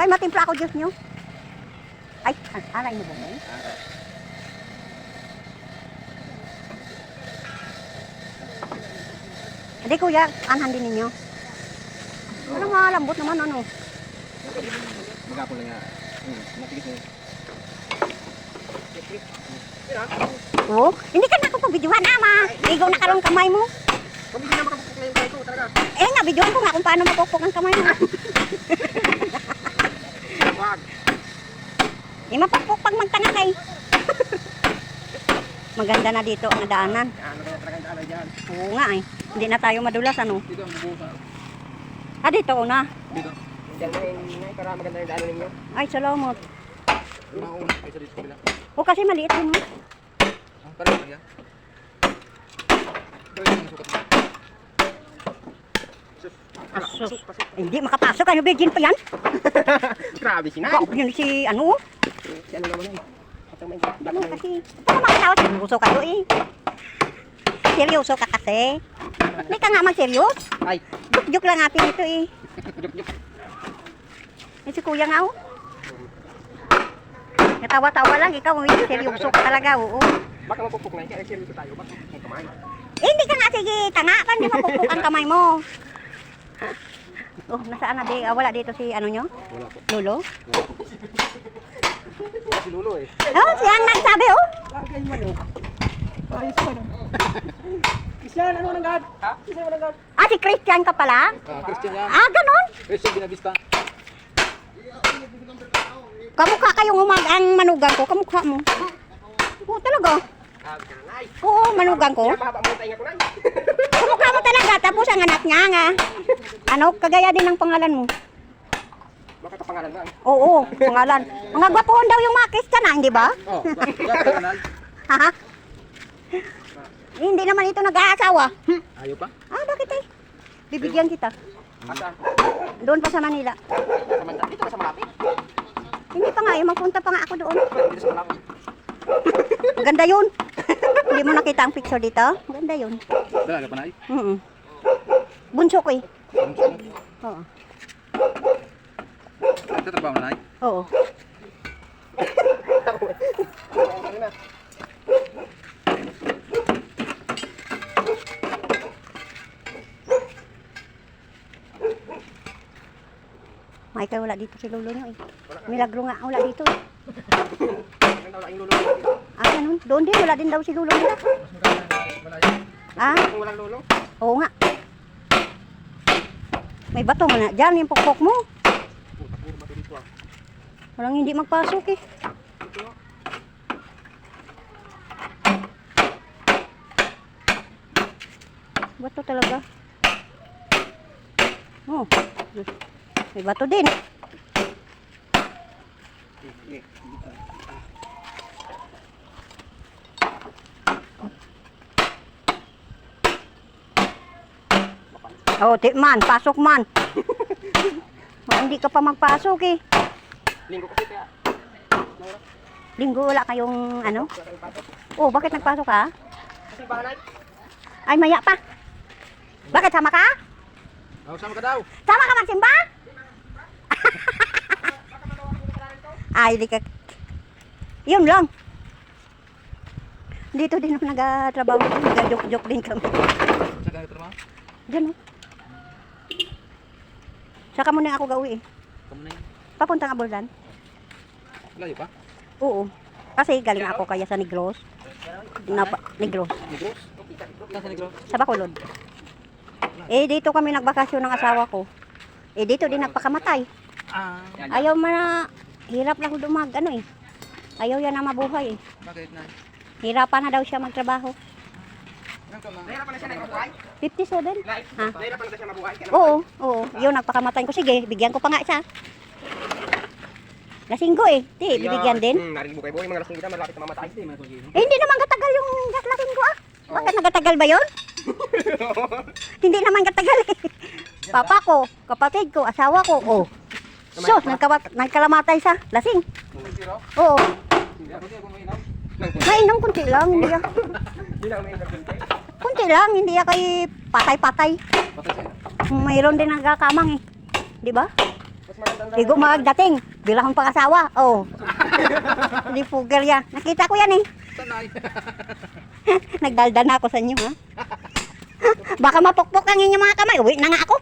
Kay matimpla ako Diyos nyo. Ay, aray mo ba mo? Hindi kuya, anhan din ninyo. Ano malambot naman ano? Magkapon lang nga. Hmm, natigis na yun. Oo. Hindi ka na ako pabidyohan ama. Ligaw na karong kamay mo. Hindi na makapukpok na yung kamay ko, talaga. Eh nga, bidyohan ko nga kung paano mapupok ang kamay mo. Hindi mapupok pag magtanga kay. Maganda na dito ang daanan. Oo nga eh. Hindi na tayo madulas ano. Dito ang bubusa. Ah, dito na. Dito. Diyan na yung para maganda yung daanan ninyo. Ay, salamat. Mauna kayo sa dito kabila. O kasi maliit. Ah, parang lang yan. Ito yung sukat mo. Sus. Ala, Sus. pasok, pasok. Ay, Hindi makapasok. Ano, virgin pa yan? Grabe si Nay. Wow, yun si ano? Ano naman ay. Patang may Ano kasi? Baka makatawa. Seryoso kayo eh. Seryoso ka kasi. Hindi ka nga mag-serious. Ay. Joke-joke lang natin ito eh. Juk, juk. Eh, si kuya nga oh. Natawa-tawa lang. Ikaw, eh, seryoso ka talaga. Oo. Baka mapupok na. Kaya seryoso tayo. Baka kamay. Eh, hindi ka nga, sige, tanga. Paano mapupuk ang kamay mo? Oh, nasaan na di? Ah, wala dito si ano nyo? Wala po. Lolo? Si Lulo eh. Oh, siya ang nagsabi oh. Lagay mo yun. Ayos pa na. Christian, ano nang gad? Ha? Christian, ano nang gad? Ah, si Christian ka pala? Ah, Christian yan. Ah, ganon. Christian Binavista. Kamukha kayong umag ang manugang ko. Kamukha mo. Oo, talaga. Ah, kanay. Oo, manugang ko. Mo. Kamukha mo talaga. Tapos ang anak niya nga. Ano, kagaya din ng pangalan mo. Baka kapangalan lang. Oo, pangalan. Mga gwapoon daw yung mga Christian ah, hindi ba? Oh, bakit kanal? Ha? Hindi naman ito nag-aasawa. Hmm. Ayaw pa? Ah, bakit eh? Bibigyan kita. Asa? Doon pa sa Manila. Samanta. Dito ka sa malapit. Hindi pa nga, eh, magpunta pa nga ako doon. Dito sa malapit. Maganda yun. Hindi mo nakita ang picture dito? Maganda yun. Dalaga pa na ay. Mm Bunso ko eh. Oo. Nagtatrabaho na. Oo. Michael, wala dito si Lolo nyo eh. Milagro nga, wala dito eh. Ah, ganun. Doon din, wala din daw si Lolo nila. Ah, walang lulo. oo nga. May bato nga na dyan, yung pokpok mo. Puta, puro bato dito ah. Walang hindi magpasok eh. Bato talaga. Oh, may bato din. Oh, man, pasok man. oh, hindi ka pa magpasok eh. Linggo kasi kaya. Linggo wala kayong ano? Oh, bakit nagpasok ka? Kasi banay. Ay, maya pa. Bakit sama ka? Oh, sama ka daw. Sama ka magsimba? Ay, di ka. Yun lang. Dito din ako nag-trabaho. Nag-joke-joke din kami. Sa ganito naman. Diyan oh. Saka muna ako gauwi eh. Kamu na yun. Papuntang Aboldan. Layo pa. Oo. Kasi galing ako kaya sa Negros. Napa, Negros. Negros? Nasa Negros? Sa Bacolod. Eh, dito kami nagbakasyon ng asawa ko. Eh, dito din nagpakamatay. Ah. Ayaw man na, hirap lang dumag, ano eh. Ayaw yan na mabuhay eh. Bakit na? Hirapan na daw siya magtrabaho. Ilang taon na? Nahirapan na siya na mabuhay? 57? Ha? Nahirapan na siya mabuhay? Oo, oo. Yun, nagpakamatay ko. Sige, bigyan ko pa nga isa. Lasinggo eh. Di, bibigyan din. Hmm, narinig mo kay Boy, mga lasing kita, malapit na mamatay. Hindi, mga Eh, hindi naman katagal yung gas lasinggo ah. Bakit nagatagal ba yun? Hindi naman katagal eh. Papa ko, kapatid ko, asawa ko, oh. So, nagkamat, nagkalamatay sa lasing. Oo. Hindi ako, hindi ako mainam. Nainom kunti lang, hindi ah. Kunti lang, hindi ah kay patay-patay. Mayroon din nagkakamang eh. Di ba? Kasi magandang Bilang akong pangasawa. Oh. Hindi puger yan. Nakita ko yan eh. Sanay. Nagdaldan na ako sa inyo ha. Baka mapukpok ang inyong mga kamay. Uwi na nga ako.